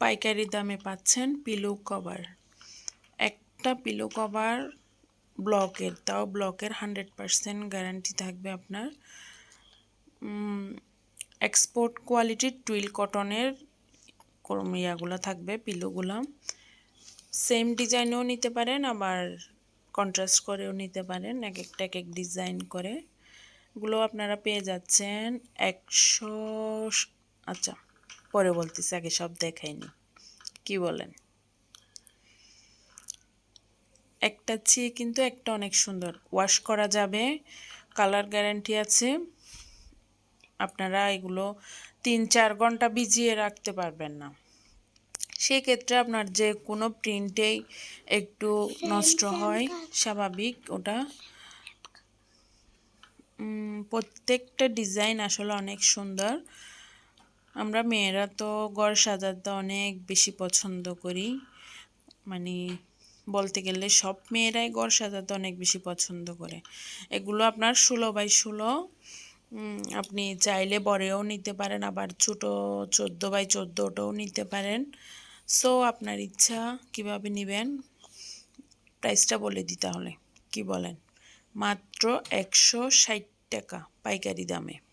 পাইকারি দামে পাচ্ছেন পিলো কভার একটা পিলো কভার ব্লকের তাও ব্লকের হান্ড্রেড পারসেন্ট গ্যারান্টি থাকবে আপনার। এক্সপোর্ট কোয়ালিটির টুইল কটনের ইয়াগুলো থাকবে পিলোগুলো সেম ডিজাইনেও নিতে পারেন, আবার কন্ট্রাস্ট করেও নিতে পারেন, এক একটা এক এক ডিজাইন করে। এগুলো আপনারা পেয়ে যাচ্ছেন একশো আচ্ছা পরে বলতেছি, আগে সব দেখাইনি কি বলেন? একটা চেয়ে কিন্তু একটা অনেক সুন্দর। ওয়াশ করা যাবে কালার গ্যারান্টি আছে। আপনারা এগুলো তিন চার ঘণ্টা ভিজিয়ে রাখতে পারবেন না। সেক্ষেত্রে আপনার যে কোনো প্রিন্টেই একটু নষ্ট হয়, স্বাভাবিক ওটা। প্রত্যেকটা ডিজাইন আসলে অনেক সুন্দর। আমরা মেয়েরা তো ঘর সাজাতে অনেক বেশি পছন্দ করি। মানে বলতে গেলে সব মেয়েরাই ঘর সাজাতে অনেক বেশি পছন্দ করে। এগুলো আপনার ষোলো বাই ষোলো আপনি চাইলে বড়েও নিতে পারেন, আবার ছোটো, চোদ্দ বাই চোদ্দোটাও নিতে পারেন। সো আপনার ইচ্ছা কীভাবে নেবেন? প্রাইসটা বলে দিই তাহলে। কি বলেন? মাত্র একশো ষাট টাকা পাইকারি দামে।